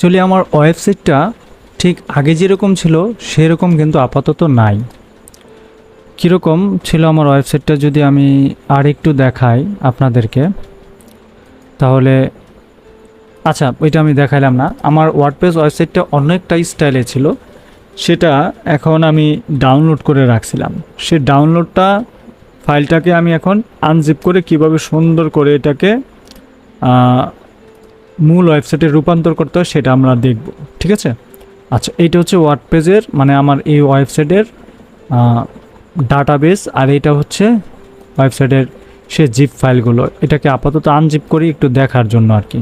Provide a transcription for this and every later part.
Actually আমার ওয়েবসাইটটা ঠিক আগে যেরকম ছিল, সেরকম কিন্তু আপাতত নাই। কীরকম ছিল আমার ওয়েবসাইটটা যদি আমি আর একটু দেখাই আপনাদেরকে? তাহলে আচ্ছা ওইটা আমি দেখাইলাম না। আমার ওয়ার্ডপ্রেস ওয়েবসাইটটা অনেকটা স্টাইলে ছিল। সেটা এখন আমি ডাউনলোড করে রাখছিলাম। সে ডাউনলোডটা ফাইলটাকে আমি এখন আনজিপ করে কীভাবে সুন্দর করে এটাকে মূল ওয়েবসাইটে রূপান্তর করতে হয়, সেটা আমরা দেখব। ঠিক আছে? আচ্ছা এইটা হচ্ছে ওয়ার্ড পেজের মানে আমার এই ওয়েবসাইটের ডাটাবেস আর এটা হচ্ছে ওয়েবসাইটের সে জিপ ফাইলগুলো এটাকে আপাতত আনজিপ করি, একটু দেখার জন্য আর কি।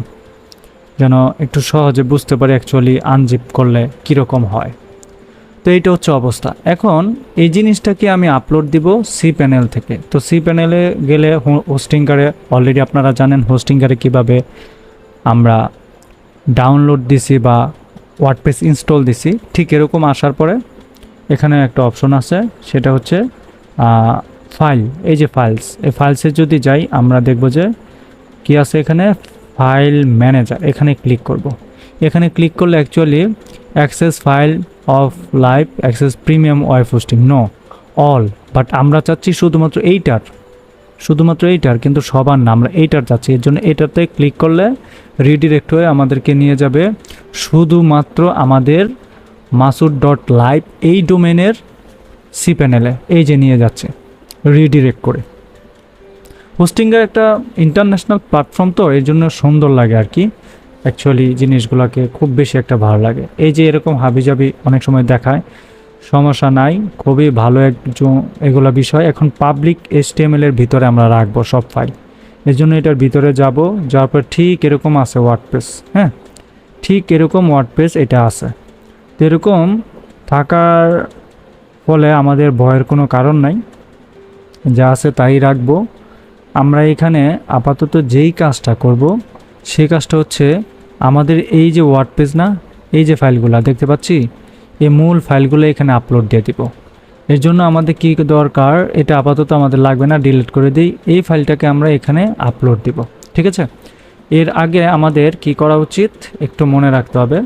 যেন একটু সহজে বুঝতে পারি অ্যাকচুয়ালি আনজিপ করলে কীরকম হয়। তো এইটা হচ্ছে অবস্থা। এখন এই জিনিসটাকে আমি আপলোড দিব সি প্যানেল থেকে। তো সি প্যানেলে গেলে হোস্টিংকারে অলরেডি আপনারা জানেন হোস্টিংকারে কীভাবে আমরা ডাউনলোড দিছি বা ওয়ার্ডপেস ইনস্টল দিছি, ঠিক এরকম আসার পরে এখানে একটা অপশন আছে, সেটা হচ্ছে ফাইল এই যে ফাইলস এই ফাইলসে যদি যাই, আমরা দেখব যে কি আছে এখানে? ফাইল ম্যানেজার এখানে ক্লিক করব। এখানে ক্লিক করলে actually access file of live access premium web hosting no all but আমরা চাচ্ছি শুধুমাত্র এইটার শুধুমাত্র এইটার, কিন্তু সবার না, আমরা এইটার চাচ্ছি, এর জন্য এটাতে ক্লিক করলে রিডিরেক্ট হয়ে আমাদেরকে নিয়ে যাবে। শুধুমাত্র আমাদের মাসুদ ডট লাইভ এই ডোমেনের সি প্যানেলে এই যে নিয়ে যাচ্ছে রিডিরেক্ট করে। হোস্টিংয়ের একটা ইন্টারন্যাশনাল প্ল্যাটফর্ম তো এই জন্য সুন্দর লাগে আর কি। অ্যাকচুয়ালি জিনিসগুলোকে খুব বেশি একটা ভালো লাগে। এই যে এরকম হাবিজাবি অনেক সময় দেখায়, সমস্যা নাই, খুবই ভালো একজন এগুলো বিষয়। এখন পাবলিক এসটিএমএল এর ভিতরে আমরা রাখব সব ফাইল এর জন্য এটার ভিতরে যাব, যাওয়ার পর ঠিক এরকম আছে ওয়ার্ডপ্রেস হ্যাঁ? ঠিক এরকম ওয়ার্ডপ্রেস এটা আছে। তো এরকম থাকার ফলে আমাদের ভয়ের কোনো কারণ নাই, যা আছে তাই রাখব। আমরা এখানে আপাতত যেই কাজটা করব সেই কাজটা হচ্ছে আমাদের এই যে ওয়ার্ড পেজ না, এই যে ফাইলগুলো, দেখতে পাচ্ছি? এই মূল ফাইলগুলো এখানে আপলোড দিয়ে দিব। এর জন্য আমাদের কি দরকার? এটা আপাতত আমাদের লাগবে না ডিলিট করে দিই। এই ফাইলটাকে আমরা এখানে আপলোড দিব, ঠিক আছে? এর আগে আমাদের কি করা উচিত? একটু মনে রাখতে হবে।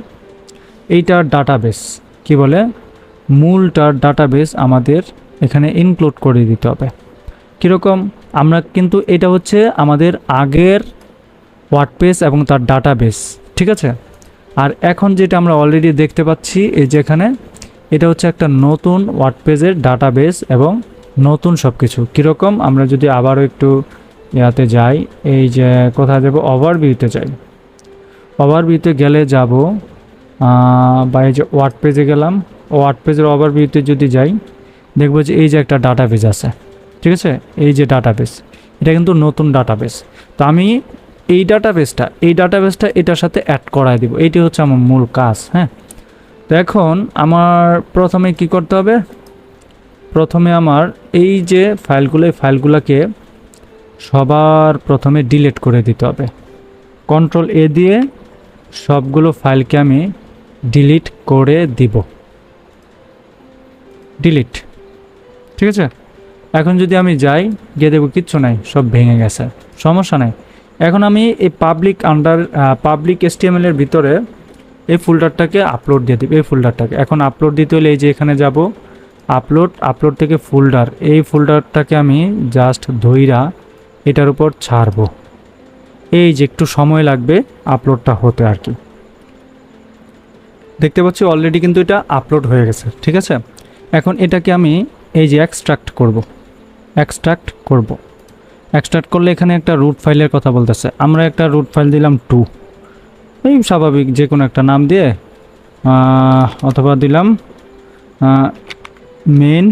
এইটার ডাটাবেস কি বলে? মূলটার ডাটাবেস আমাদের এখানে ইনক্লুড করে দিতে হবে। কীরকম? আমরা কিন্তু এটা হচ্ছে আমাদের আগের ওয়ার্ডপেজ এবং তার ডাটাবেস ঠিক আছে? আর এখন যেটা আমরা অলরেডি দেখতে পাচ্ছি, এই যেখানে এটা হচ্ছে একটা নতুন ওয়ার্ড ওয়ার্ডপেজের ডাটাবেস এবং নতুন সব কিছু কীরকম? আমরা যদি আবারও একটু ইয়াতে যাই, এই যে কোথায় যাব? ওভারভিউতে যাই। ওভারভিউতে গেলে যাব বা এই যে ওয়ার্ড পেজে গেলাম। ওয়ার্ড পেজের ওভারভিউতে যদি যাই, দেখব যে এই যে একটা ডাটাবেস আছে। ঠিক আছে? এই যে ডাটাবেস এটা কিন্তু নতুন ডাটাবেস তো আমি এই ডাটাবেসটা এই ডাটাবেসটা এটার সাথে অ্যাড করায় দিব। এইটি হচ্ছে আমার মূল কাজ হ্যাঁ? তো এখন আমার প্রথমে কি করতে হবে? প্রথমে আমার এই যে ফাইলগুলো, এই ফাইলগুলোকে সবার প্রথমে ডিলিট করে দিতে হবে। কন্ট্রোল এ দিয়ে সবগুলো ফাইলকে আমি ডিলিট করে দিব। ডিলিট। ঠিক আছে? এখন যদি আমি যাই, গিয়ে দেখব কিচ্ছু নাই, সব ভেঙে গেছে। সমস্যা নাই। এখন আমি এই পাবলিক আন্ডার পাবলিক এসটিএমএল এর ভিতরে এই ফোল্ডারটাকে আপলোড দিয়ে দিব, এই ফোল্ডারটাকে এখন আপলোড দিতে হলে এই যে এখানে যাব আপলোড আপলোড থেকে ফোল্ডার এই ফোল্ডারটাকে আমি জাস্ট ধইরা এটার উপর ছাড়বো। এই যে একটু সময় লাগবে আপলোডটা হতে আর কি। দেখতে পাচ্ছি অলরেডি কিন্তু এটা আপলোড হয়ে গেছে, ঠিক আছে? এখন এটাকে আমি এই যে এক্সট্রাক্ট করব এক্সট্রাক্ট করব। এক্সট্রাক্ট করলে এখানে একটা রুট ফাইলের কথা বলতেছে। আমরা একটা রুট ফাইল দিলাম টু এই স্বাভাবিক যে কোনো একটা নাম দিয়ে অথবা দিলাম মেন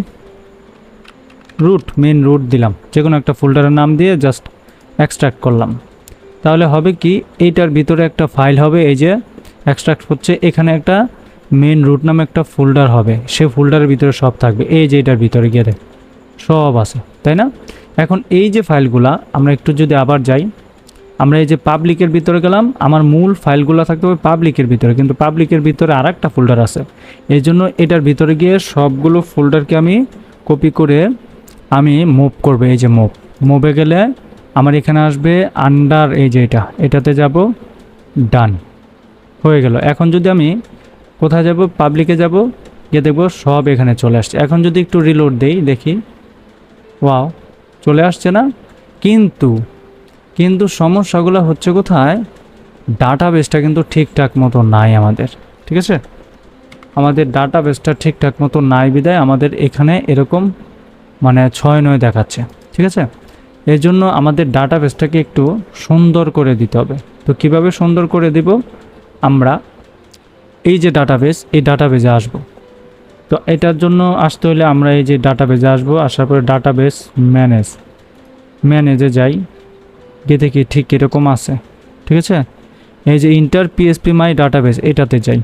রুট মেন রুট দিলাম। যে কোনো একটা ফোল্ডারের নাম দিয়ে জাস্ট এক্সট্রাক্ট করলাম। তাহলে হবে কি, এইটার ভিতরে একটা ফাইল হবে, এই যে এক্সট্রাক্ট হচ্ছে, এখানে একটা মেন রুট নামে একটা ফোল্ডার হবে। সে ফোল্ডারের ভিতরে সব থাকবে। এই যে এটার ভিতরে গিয়ে সব আছে, তাই না? এখন এই যে ফাইলগুলা আমরা একটু যদি আবার যাই আমরা এই যে পাবলিকের ভিতরে গেলাম, আমার মূল ফাইলগুলো থাকতে হবে পাবলিকের ভিতরে, কিন্তু পাবলিকের ভিতরে আর একটা ফোল্ডার আছে। এই জন্য এটার ভিতরে গিয়ে সবগুলো ফোল্ডারকে আমি কপি করে আমি মুভ করব, এই যে মুভ মুভে গেলে আমার এখানে আসবে আন্ডার এই যে এটা, এটাতে যাব ডান হয়ে গেল। এখন যদি আমি কোথায় যাব পাবলিকে যাব, গিয়ে দেখব সব এখানে চলে আসছে। এখন যদি একটু রিলোড দেই, দেখি ওয়াও চলে আসছে না। কিন্তু কিন্তু সমস্যাগুলো হচ্ছে কোথায়? ডাটা বেসটা কিন্তু ঠিকঠাক মতো নাই আমাদের, ঠিক আছে? আমাদের ডাটা বেসটা ঠিকঠাক মতো নাই বিদায় আমাদের এখানে এরকম মানে ছয় নয় দেখাচ্ছে, ঠিক আছে? এর জন্য আমাদের ডাটা বেসটাকে একটু সুন্দর করে দিতে হবে। তো কীভাবে সুন্দর করে দিব? আমরা এই যে ডাটাবেস এই ডাটাবেজে আসব। তো এটার জন্য আসতে হলে আমরা এই যে ডাটাবেজে আসব, আসার পরে ডাটাবেস ম্যানেজ ম্যানেজে যাই। গিয়ে দেখি ঠিক কীরকম আছে। ঠিক আছে? এই যে ইন্টার পিএসপি মাই ডাটাবেস এটাতে যাই।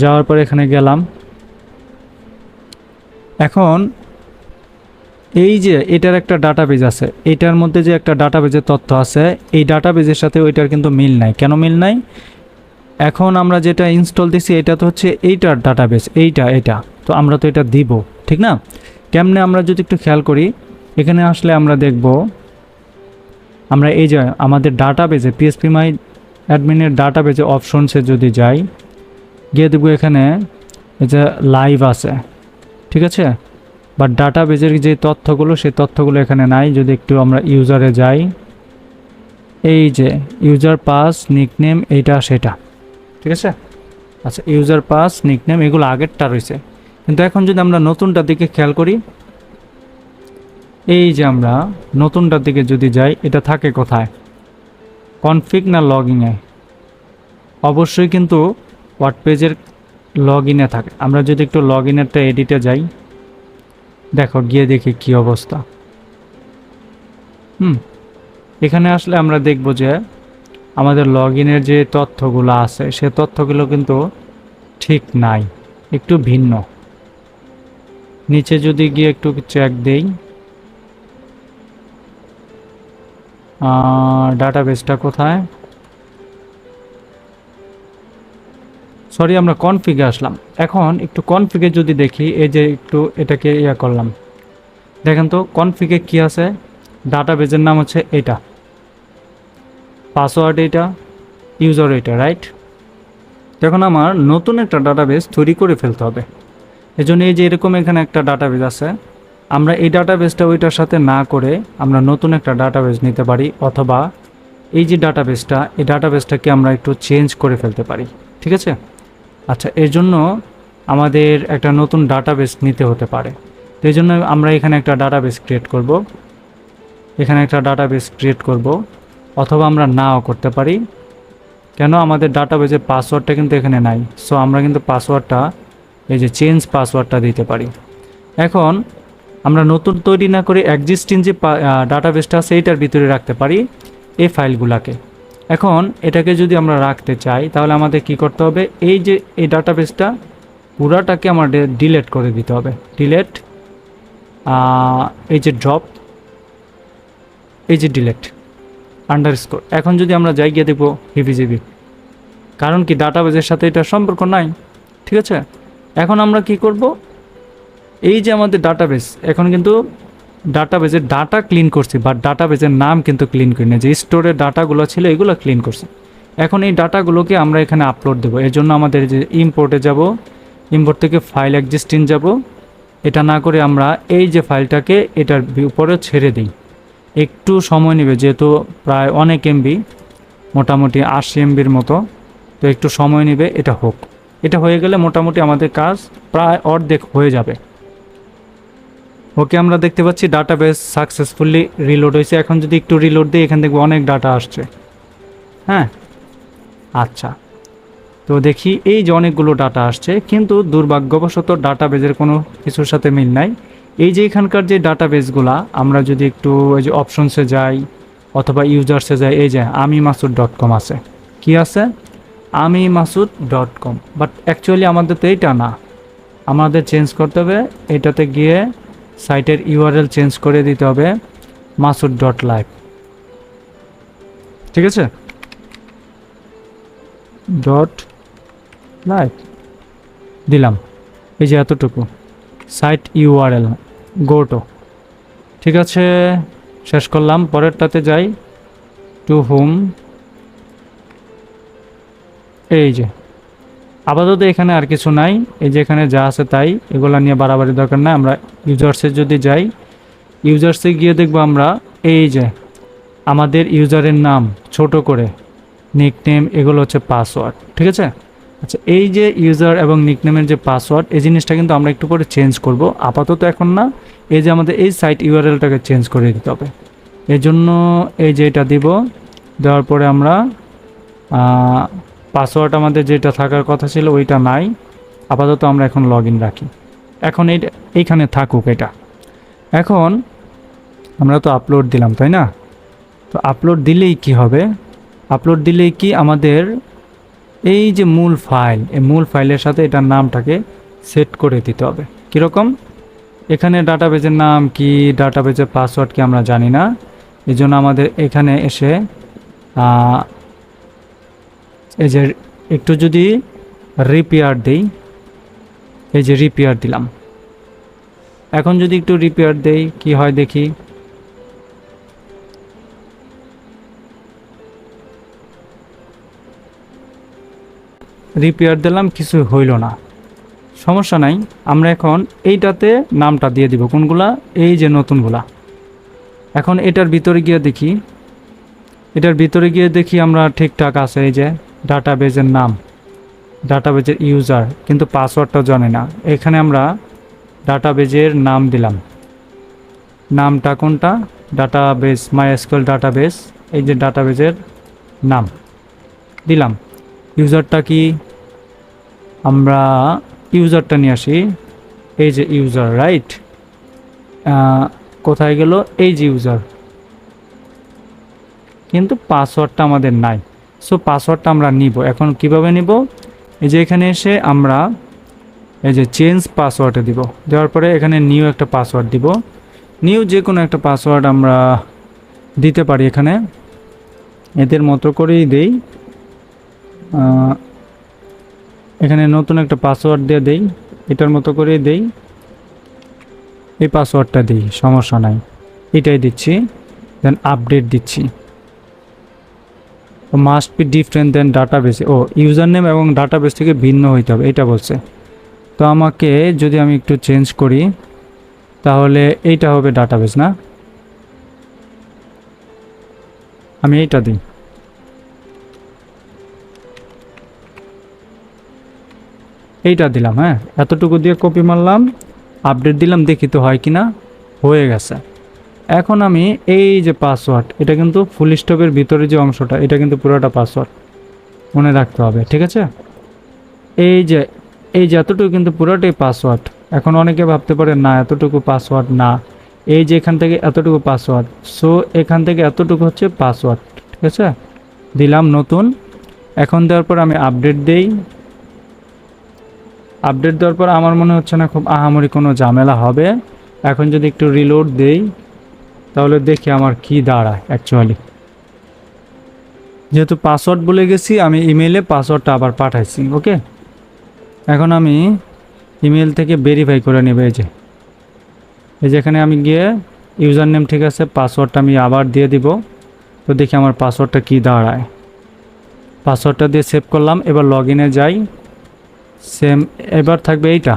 যাওয়ার পরে এখানে গেলাম। এখন এই যে এটার একটা ডাটাবেজ আছে, এটার মধ্যে যে একটা ডাটাবেজের তথ্য আছে, এই ডাটাবেজের সাথে ওইটার কিন্তু মিল নাই। কেন মিল নাই? এখন আমরা যেটা ইনস্টল দিছি, এটা তো হচ্ছে এইটার ডাটাবেস এইটা, এটা। তো আমরা তো এটা দিব, ঠিক না? কেমনে আমরা যদি একটু খেয়াল করি, এখানে আসলে আমরা দেখব আমরা এই যে আমাদের ডাটাবেজে পিএসপি মাই অ্যাডমিনের ডাটাবেজে অপশনসে যদি যাই, গিয়ে দেখব এখানে এই যে লাইভ আছে, ঠিক আছে? বাট ডাটাবেজের যে তথ্যগুলো, সেই তথ্যগুলো এখানে নাই। যদি একটু আমরা ইউজারে যাই, এই যে ইউজার পাস নিকনেম এইটা, সেটা, ঠিক আছে? আচ্ছা ইউজার পাস নিকনেম এগুলো আগেরটা রয়েছে। কিন্তু এখন যদি আমরা নতুনটার দিকে খেয়াল করি এই যে আমরা নতুনটার দিকে যদি যাই, এটা থাকে কোথায়? কনফিগ না লগ ইনে অবশ্যই কিন্তু ওয়ার্ড পেজের লগ ইনে থাকে। আমরা যদি একটু লগ ইনেরটা এডিটে যাই, দেখো, গিয়ে দেখি কি অবস্থা। হুম, এখানে আসলে আমরা দেখব যে আমাদের লগ ইনের যে তথ্যগুলো আছে, সে তথ্যগুলো কিন্তু ঠিক নাই, একটু ভিন্ন। নিচে যদি গিয়ে একটু চেক দেই ডাটাবেসটা কোথায়? সরি আমরা কনফিগে আসলাম। এখন একটু কনফিগে যদি দেখি, এই যে একটু এটাকে ইয়া করলাম। দেখেন তো কনফিগে কি আছে? ডাটাবেজের নাম হচ্ছে এটা। পাসওয়ার্ড এটা ইউজার এটা রাইট এখন আমার নতুন একটা ডাটাবেস তৈরি করে ফেলতে হবে। এজন্য এই যে এরকম এখানে একটা ডাটাবেস আছে আমরা এই ডাটাবেসটা ওইটার সাথে না করে আমরা নতুন একটা ডাটাবেস নিতে পারি, অথবা এই যে ডাটাবেসটা এই ডাটাবেসটাকে আমরা একটু চেঞ্জ করে ফেলতে পারি। ঠিক আছে? আচ্ছা এর জন্য আমাদের একটা নতুন ডাটাবেস নিতে হতে পারে। তো এই জন্য আমরা এখানে একটা ডাটাবেস ক্রিয়েট করব। এখানে একটা ডাটাবেস ক্রিয়েট করব, অথবা আমরা নাও করতে পারি। কেন? আমাদের ডাটাবেসের পাসওয়ার্ডটা কিন্তু এখানে নাই। সো আমরা কিন্তু পাসওয়ার্ডটা এই যে চেঞ্জ পাসওয়ার্ডটা দিতে পারি। এখন আমরা নতুন তৈরি না করে এক্সিস্টিং যে ডাটাবেসটা আছে, এইটার ভিতরে রাখতে পারি এই ফাইলগুলাকে। এখন এটাকে যদি আমরা রাখতে চাই, তাহলে আমাদের কি করতে হবে? এই যে, এই ডাটাবেসটা পুরাটাকে আমাদের ডিলেট করে দিতে হবে। ডিলেট এই যে ড্রপ এই যে ডিলেট আন্ডারস্কোর এখন যদি আমরা যাই গিয়ে দেখব হিভিজিবি কারণ কি ডাটাবেজের সাথে এটা সম্পর্ক নাই? ঠিক আছে? এখন আমরা কি করব? এই যে আমাদের ডাটাবেস এখন কিন্তু ডাটাবেজের ডাটা ক্লিন করছি বাট ডাটাবেজের নাম কিন্তু ক্লিন করি না যে স্টোরের ডাটাগুলো ছিল, এগুলো ক্লিন করছি। এখন এই ডাটাগুলোকে আমরা এখানে আপলোড দেবো। এর জন্য আমাদের যে ইম্পোর্টে যাব ইম্পোর্ট থেকে ফাইল এক্সিস্টিং যাব, এটা না করে আমরা এই যে ফাইলটাকে এটার উপরে ছেড়ে দিই। একটু সময় নেবে, যেহেতু প্রায় অনেক এমবি মোটামুটি আশি এমবির মতো। তো একটু সময় নেবে, এটা হোক। এটা হয়ে গেলে মোটামুটি আমাদের কাজ প্রায় অর্ধেক হয়ে যাবে। ওকে আমরা দেখতে পাচ্ছি ডাটাবেস সাকসেসফুলি রিলোড হয়েছে। এখন যদি একটু রিলোড দিই, এখান থেকে অনেক ডাটা আসছে। হ্যাঁ? আচ্ছা। তো দেখি, এই যে অনেকগুলো ডাটা আসছে, কিন্তু দুর্ভাগ্যবশত ডাটাবেজের কোনো কিছুর সাথে মিল নাই। এই যে এখানকার যে ডাটাবেসগুলা আমরা যদি একটু এই যে অপশনসে যাই, অথবা ইউজার্সে যাই, এই যে আমি মাসুদ ডট কম আছে। কী আছে? আমি Masud dot com but actually আমাদের তো এইটা না। আমাদের চেঞ্জ করতে হবে, এটাতে গিয়ে সাইটের ইউআরএল চেঞ্জ করে দিতে হবে মাসুদ ডট লাইভ ঠিক আছে? ডট লাইভ দিলাম। এই যে এতটুকু। সাইট ইউআরএল গোটো ঠিক আছে? শেষ করলাম। পরেরটাতে যাই। টু হোম এই যে। আপাতত এখানে আর কিছু নাই। এই যে এখানে যা আছে তাই, এগুলো নিয়ে বাড়াবাড়ি দরকার নাই। আমরা ইউজার্সে যদি যাই ইউজার্সে গিয়ে দেখব আমরা এই যে আমাদের ইউজারের নাম ছোট করে নিকনেম এগুলো হচ্ছে পাসওয়ার্ড ঠিক আছে? আচ্ছা এই যে ইউজার এবং নিকনেমের যে পাসওয়ার্ড এই জিনিসটা কিন্তু আমরা একটু পরে চেঞ্জ করব। আপাতত এখন না, এই যে আমাদের এই সাইট ইউআরএলটাকে চেঞ্জ করে দিতে হবে। এই জন্য এই যে এটা দিব, দেওয়ার পরে আমরা পাসওয়ার্ড আমাদের যেটা থাকার কথা ছিল ওইটা নাই। আপাতত আমরা এখন লগ রাখি। এখন এই, এইখানে থাকুক এটা। এখন আমরা তো আপলোড দিলাম, তাই না? তো আপলোড দিলেই কি হবে? আপলোড দিলেই কি আমাদের এই যে মূল ফাইল এই মূল ফাইলের সাথে এটার নামটাকে সেট করে দিতে হবে। কীরকম? এখানে ডাটাবেজের নাম কি ডাটাবেজের পাসওয়ার্ড কি আমরা জানি না। এই জন্য আমাদের এখানে এসে এই যে একটু যদি রিপেয়ার দেই, এই যে রিপেয়ার দিলাম। এখন যদি একটু রিপেয়ার দেই, কি হয় দেখি? রিপেয়ার দিলাম, কিছু হইল না। সমস্যা নাই, আমরা এখন এইটাতে নামটা দিয়ে দিব। কোনগুলা? এই যে নতুনগুলা। এখন এটার ভিতরে গিয়ে দেখি। এটার ভিতরে গিয়ে দেখি আমরা ঠিকঠাক আছে, এই যে ডাটাবেজের নাম, ডাটাবেজের ইউজার, কিন্তু পাসওয়ার্ডটা জানে না। এখানে আমরা ডাটাবেজের নাম দিলাম। নামটা কোনটা? ডাটাবেজ, মাইএসকিউএল ডাটাবেজ, এই যে ডাটাবেজের নাম দিলাম। ইউজারটা কি? আমরা ইউজারটা নিয়ে আসি। এই যে ইউজার, রাইট? কোথায় গেল? এই যে ইউজার। কিন্তু পাসওয়ার্ডটা আমাদের নাই। সো পাসওয়ার্ডটা আমরা নিব। এখন কীভাবে নিব? এই যে এখানে এসে আমরা এই যে চেঞ্জ পাসওয়ার্ডে দিব। দেওয়ার পরে এখানে নিউ একটা পাসওয়ার্ড দিব। নিউ যে কোনো একটা পাসওয়ার্ড আমরা দিতে পারি এখানে। এদের মতো করেই দেই। এখানে নতুন একটা পাসওয়ার্ড দিয়ে দেই। এটার মতো করেই দেই। এই পাসওয়ার্ডটা দিই, সমস্যা নাই। এটাই দিচ্ছি। দেন আপডেট দিচ্ছি। Must be different then database O user name এবং ডাটাবেস থেকে ভিন্ন হইতে হবে, এটা বলছে। তো আমাকে যদি আমি একটু চেঞ্জ করি, তাহলে এইটা হবে ডাটাবেস না? আমি এইটা দিই। এইটা দিলাম হ্যাঁ? এতটুকু দিয়ে কপি মারলাম আপডেট দিলাম, দেখি তো হয় কি না হয়ে গেছে। এখন আমি এই যে পাসওয়ার্ড এটা কিন্তু ফুল স্টপের ভিতরে যে অংশটা, এটা কিন্তু পুরোটা পাসওয়ার্ড মনে রাখতে হবে, ঠিক আছে? এই যে এই যে এতটুকু কিন্তু পুরোটাই পাসওয়ার্ড এখন অনেকে ভাবতে পারে, না, এতটুকু পাসওয়ার্ড না। এই যে এখান থেকে এতটুকু পাসওয়ার্ড সো এখান থেকে এতটুকু হচ্ছে পাসওয়ার্ড ঠিক আছে? দিলাম নতুন। এখন দেওয়ার পর আমি আপডেট দেই। আপডেট দেওয়ার পর আমার মনে হচ্ছে না খুব আহামরি কোনো ঝামেলা হবে। এখন যদি একটু রিলোড দেই তাহলে দেখি আমার কি দাঁড়ায় অ্যাকচুয়ালি যেহেতু পাসওয়ার্ড বলে গেছি, আমি ইমেলে পাসওয়ার্ডটা আবার পাঠাইছি ওকে এখন আমি ইমেল থেকে ভেরিফাই করে নেবে এই যে। এই যেখানে আমি গিয়ে ইউজার নেম ঠিক আছে পাসওয়ার্ডটা আমি আবার দিয়ে দিব। তো দেখি আমার পাসওয়ার্ডটা কি দাঁড়ায়। পাসওয়ার্ডটা দিয়ে সেভ করলাম, এবার লগ ইনে যাই। সেম এবার থাকবে এইটা।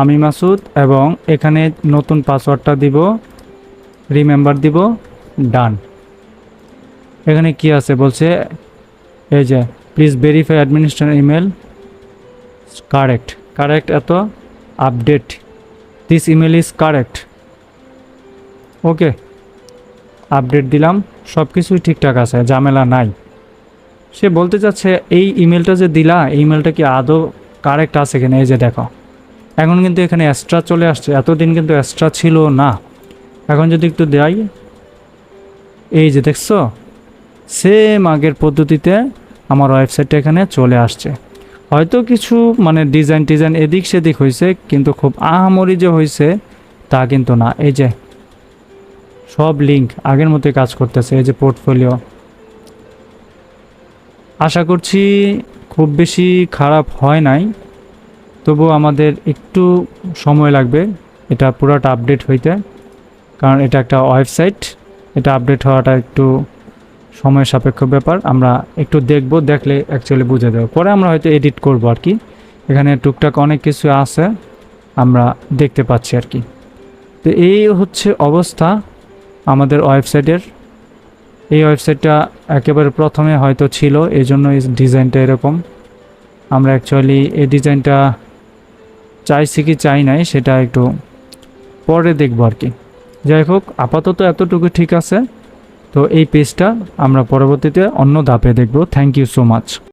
আমি মাসুদ এবং এখানে নতুন পাসওয়ার্ডটা দিব, রিমেম্বার দিব, ডান। এখানে কি আছে? বলছে, এই যে please verify administration email correct correct এত update this email is correct okay update দিলাম। সব কিছুই ঠিকঠাক আছে, ঝামেলা নাই। সে বলতে চাচ্ছে, এই ইমেলটা যে দিলা ইমেলটা কি আদৌ কারেক্ট আছে কিনা? এই যে দেখো। এখন কিন্তু এখানে এক্সট্রা চলে আসছে। এতদিন কিন্তু এক্সট্রা ছিল না। এখন যদি একটু দেয় এই যে দেখছ সেম আগের পদ্ধতিতে আমার ওয়েবসাইটটা এখানে চলে আসছে। হয়তো কিছু মানে ডিজাইন টিজাইন এদিক সেদিক হয়েছে, কিন্তু খুব আহামরি যে হয়েছে তা কিন্তু না। এই যে, সব লিঙ্ক আগের মতোই কাজ করতেছে। এই যে পোর্টফোলিও আশা করছি খুব বেশি খারাপ হয় নাই। তবু আমাদের একটু সময় লাগবে এটা পুরোটা আপডেট হইতে, কারণ এটা একটা ওয়েবসাইট এটা আপডেট হওয়াটা একটু সময় সাপেক্ষ ব্যাপার, আমরা একটু দেখব, দেখলে অ্যাকচুয়ালি বুঝে দেবো পরে আমরা হয়তো এডিট করব আর কি। এখানে টুকটাক অনেক কিছু আছে, আমরা দেখতে পাচ্ছি আর কি। তো এই হচ্ছে অবস্থা আমাদের ওয়েবসাইটের এই ওয়েবসাইটটা একেবারে প্রথমে হয়তো ছিল এই জন্য এই ডিজাইনটা এরকম। আমরা অ্যাকচুয়ালি এই ডিজাইনটা চাইছি কি চাই নাই, সেটা একটু পরে দেখব আর কি। যাই হোক, আপাতত এতটুকু ঠিক আছে। তো এই পেজটা আমরা পরবর্তীতে অন্য ধাপে দেখব। Thank you so much